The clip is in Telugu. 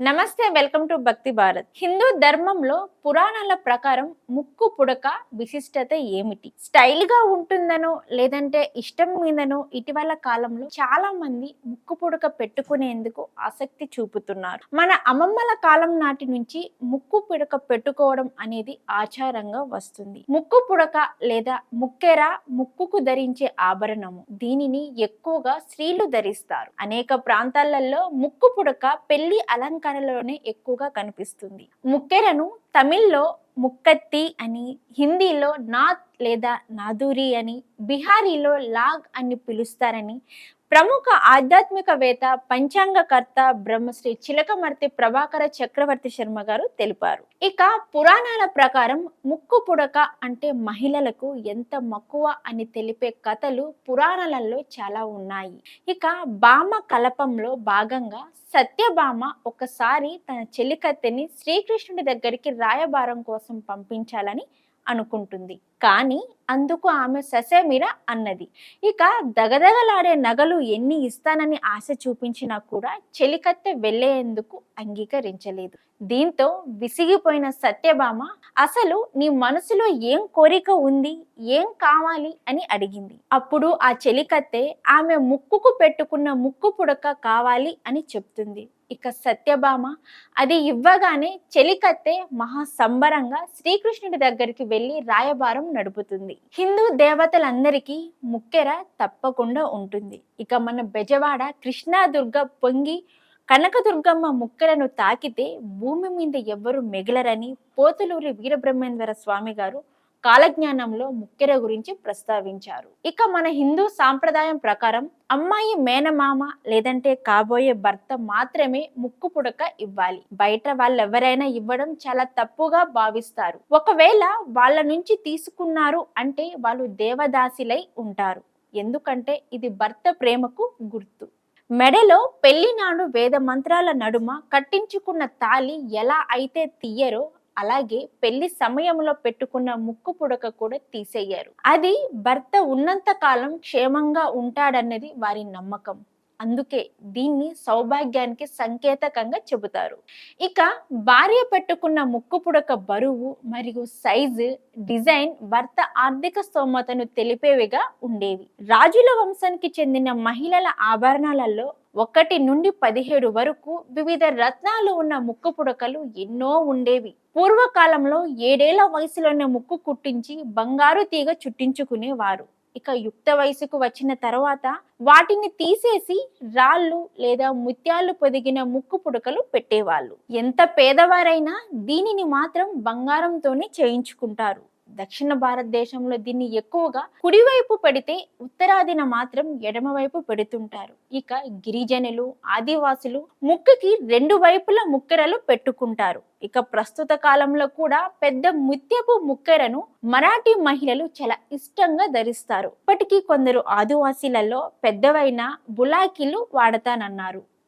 నమస్తే వెల్కమ్ టు భక్తి భారత్. హిందూ ధర్మంలో పురాణాల ప్రకారం ముక్కు పుడక విశిష్టత ఏమిటి? స్టైల్గా ఉంటుందనో లేదంటే ఇష్టం మీదనో ఇటీవల కాలంలో చాలా మంది ముక్కు పుడక పెట్టుకునేందుకు ఆసక్తి చూపుతున్నారు. మన అమ్మమ్మల కాలం నాటి నుంచి ముక్కు పుడక పెట్టుకోవడం అనేది ఆచారంగా వస్తుంది. ముక్కు పుడక లేదా ముక్కెర ముక్కుకు ధరించే ఆభరణము దీనిని ఎక్కువగా స్త్రీలు ధరిస్తారు. అనేక ప్రాంతాలలో ముక్కు పుడక పెళ్ళి అలంకార అలంకరణలోనే ఎక్కువగా కనిపిస్తుంది. ముక్కెరను తమిళ్ళో ముక్కత్తి అని హిందీలో నాత్ లేదా నాదూరి అని బిహారీలో లాగ్ అని పిలుస్తారని ప్రముఖ ఆధ్యాత్మికవేత్త పంచాంగకర్త బ్రహ్మశ్రీ చిలకమర్తి ప్రభాకర చక్రవర్తి శర్మ గారు తెలిపారు. ఇక పురాణాల ప్రకారం ముక్కు పుడక అంటే మహిళలకు ఎంత మక్కువ అని తెలిపే కథలు పురాణాలలో చాలా ఉన్నాయి. ఇక బామ కలపంలో భాగంగా సత్యభామ ఒకసారి తన చెలికత్తెని శ్రీకృష్ణుడి దగ్గరికి రాయబారం కోసం పంపించాలని అనుకుంటుంది. కానీ అందుకు ఆమె ససేమిర అన్నది. ఇక దగదగలాడే నగలు ఎన్ని ఇస్తానని ఆశ చూపించినా కూడా చెలికత్తె వెళ్ళేందుకు అంగీకరించలేదు. దీంతో విసిగిపోయిన సత్యభామ అసలు నీ మనసులో ఏం కోరిక ఉంది? ఏం కావాలి? అని అడిగింది. అప్పుడు ఆ చెలికత్తె ఆమె ముక్కుకు పెట్టుకున్న ముక్కు పుడక కావాలి అని చెప్తుంది. ఇక సత్యభామ అది ఇవ్వగానే చెలికత్తె మహా సంబరంగా శ్రీకృష్ణుడి దగ్గరికి వెళ్ళి రాయబారం నడుపుతుంది. హిందూ దేవతలందరికీ ముక్కెర తప్పకుండా ఉంటుంది. ఇక మన బెజవాడ కృష్ణాదుర్గ పొంగి కనకదుర్గమ్మ ముక్కలను తాకితే భూమి మీద ఎవ్వరూ మిగలరని పోతులూరి వీరబ్రహ్మేంద్ర స్వామి గారు కాలజ్ఞానంలో ముక్కెర గురించి ప్రస్తావించారు. ఇక మన హిందూ సాంప్రదాయం ప్రకారం అమ్మాయి మేనమామ లేదంటే కాబోయే భర్త మాత్రమే ముక్కు పుడక ఇవ్వాలి. బయట వాళ్ళు ఎవరైనా ఇవ్వడం చాలా తప్పుగా భావిస్తారు. ఒకవేళ వాళ్ళ నుంచి తీసుకున్నారు అంటే వాళ్ళు దేవదాసిలై ఉంటారు. ఎందుకంటే ఇది భర్త ప్రేమకు గుర్తు. మెడలో పెళ్ళినాడు వేద మంత్రాల నడుమ కట్టించుకున్న తాలి ఎలా అయితే తీయరో అలాగే పెళ్ళి సమయంలో పెట్టుకున్న ముక్కు పుడక కూడా తీసేయారు. అది భర్త ఉన్నంత కాలం క్షేమంగా ఉంటాడన్నది వారి నమ్మకం. అందుకే దీన్ని సౌభాగ్యానికి సంకేతకంగా చెబుతారు. ఇక భార్య పెట్టుకున్న ముక్కు పుడక బరువు మరియు సైజు డిజైన్ భర్త ఆర్థిక స్తోమతను తెలిపేవిగా ఉండేవి. రాజుల వంశానికి చెందిన మహిళల ఆభరణాలలో ఒకటి నుండి పదిహేడు వరకు వివిధ రత్నాలు ఉన్న ముక్కు పుడకలు ఎన్నో ఉండేవి. పూర్వకాలంలో ఏడేళ్ళ వయసులోనే ముక్కు కుట్టించి బంగారు తీగ చుట్టించుకునేవారు. ఇక యుక్త వయసుకు వచ్చిన తర్వాత వాటిని తీసేసి రాళ్ళు లేదా ముత్యాలు పొదిగిన ముక్కు పుడకలు పెట్టేవాళ్ళు. ఎంత పేదవారైనా దీనిని మాత్రం బంగారంతోనే చేయించుకుంటారు. దక్షిణ భారతదేశంలో దీన్ని ఎక్కువగా కుడివైపు పెడితే ఉత్తరాదిన మాత్రం ఎడమవైపు పెడుతుంటారు. ఇక గిరిజనులు ఆదివాసులు ముక్కుకి రెండు వైపుల ముక్కెరలు పెట్టుకుంటారు. ఇక ప్రస్తుత కాలంలో కూడా పెద్ద ముత్యపు ముక్కెరను మరాఠీ మహిళలు చాలా ఇష్టంగా ధరిస్తారు. ఇప్పటికీ కొందరు ఆదివాసీలలో పెద్దవైన బులాకీలు వాడతానన్నారు.